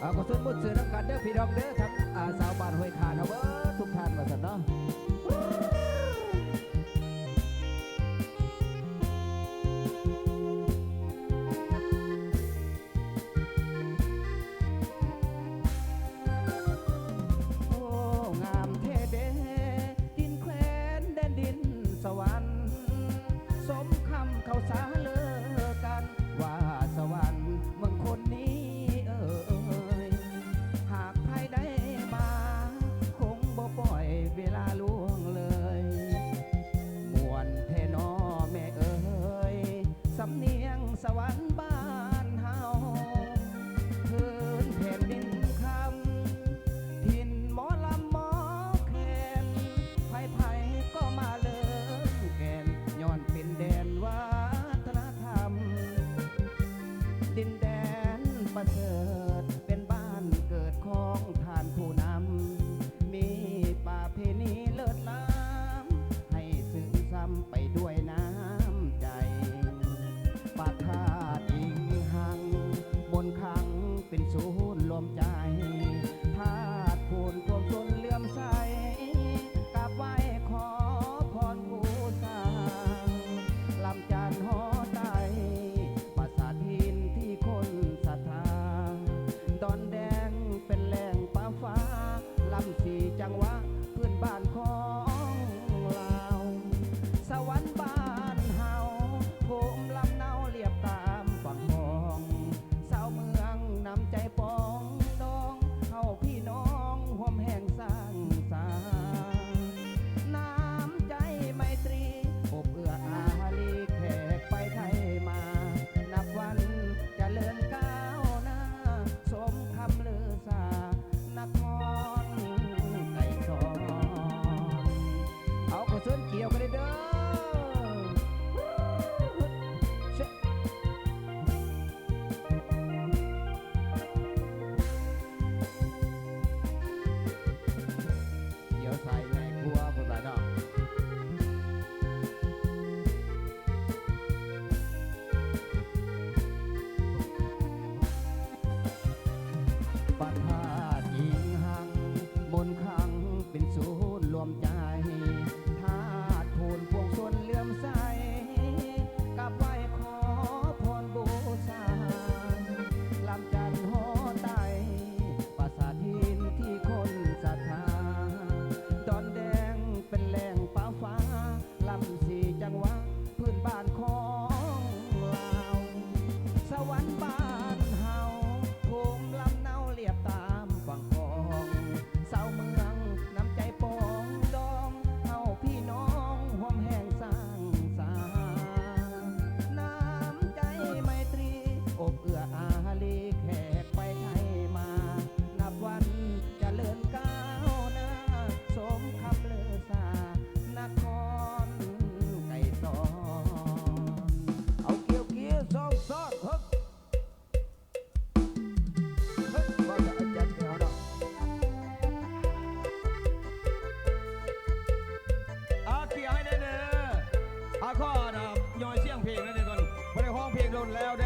เอาก็ส่วนบุดสื่อน้ำกันเด้อพี่น้องเด้อทั้งสาวบ้านห้วยขาดเอาเบว้อทุกท่านมาสันเนาะ จังวะ ข้อดำยอยเสียงเพลงนั่นเองก่อนไม่ได้ห้องเพลงโดนแล้วได้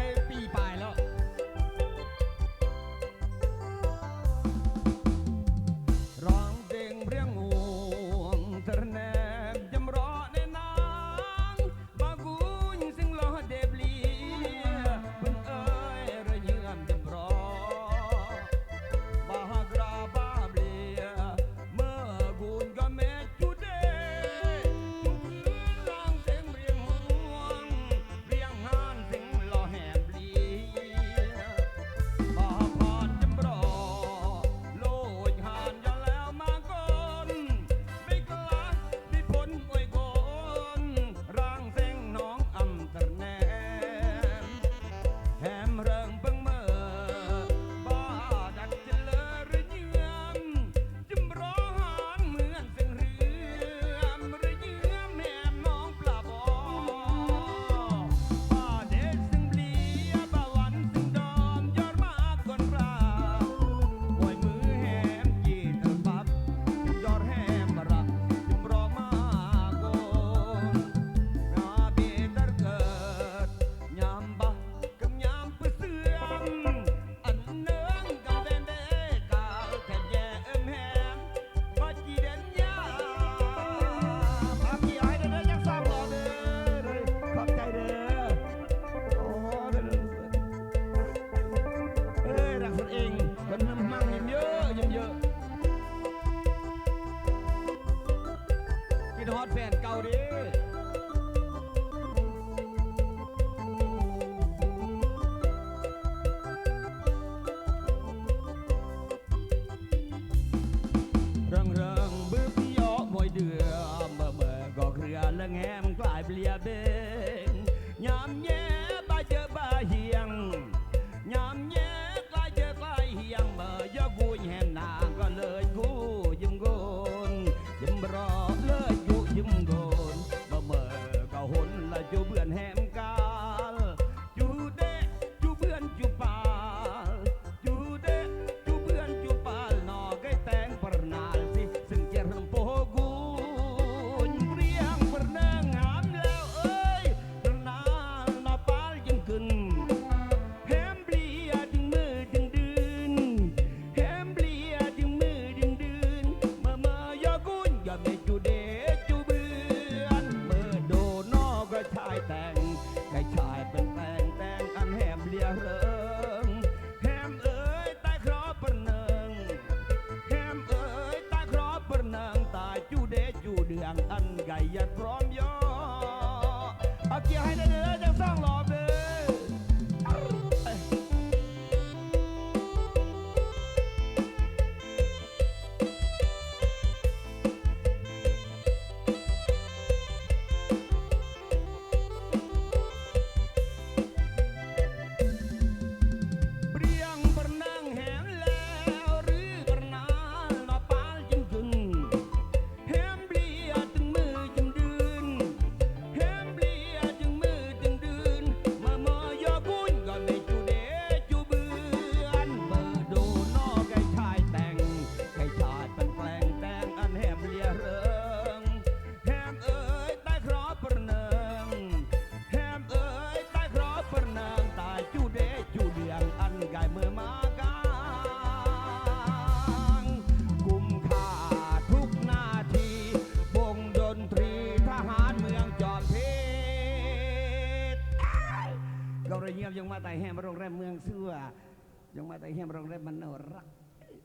ยังมาแต่เฮียมรองได้มันน่ารัก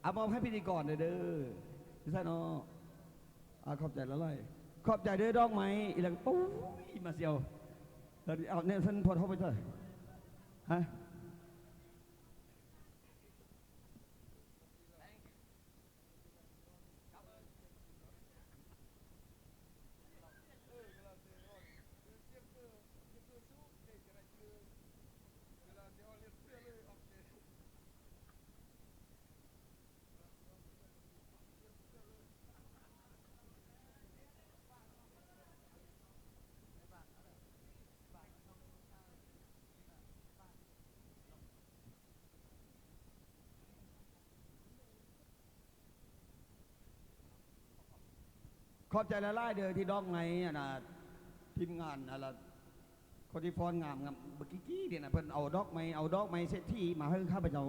เอามอบให้พิธีกรเด้อพี่สานออาขอบใจละลายขอบใจเด้อดอกไหมอีหลังปุ้ยมาเสียวเอาเนี่ยฉันพอเข้าไปเถอะฮะ ขอบใจละลายเดินที่ดอกไม้อะนะทีมงานอะไรคนที่ฟอนงามงามเมื่อกี้เนี่ยนะเพิ่นเอาดอกไม้เอาดอกไม้เซตที่มาให้ข้าพเจ้า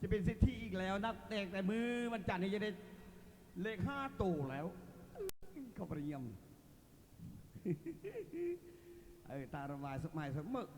จะเป็นเซตที่อีกแล้ว นับแต่แต่มือมันจันทร์นี้จะได้เลขห้าตูแล้วเขาประยมเออตาระวายสมัยสมึก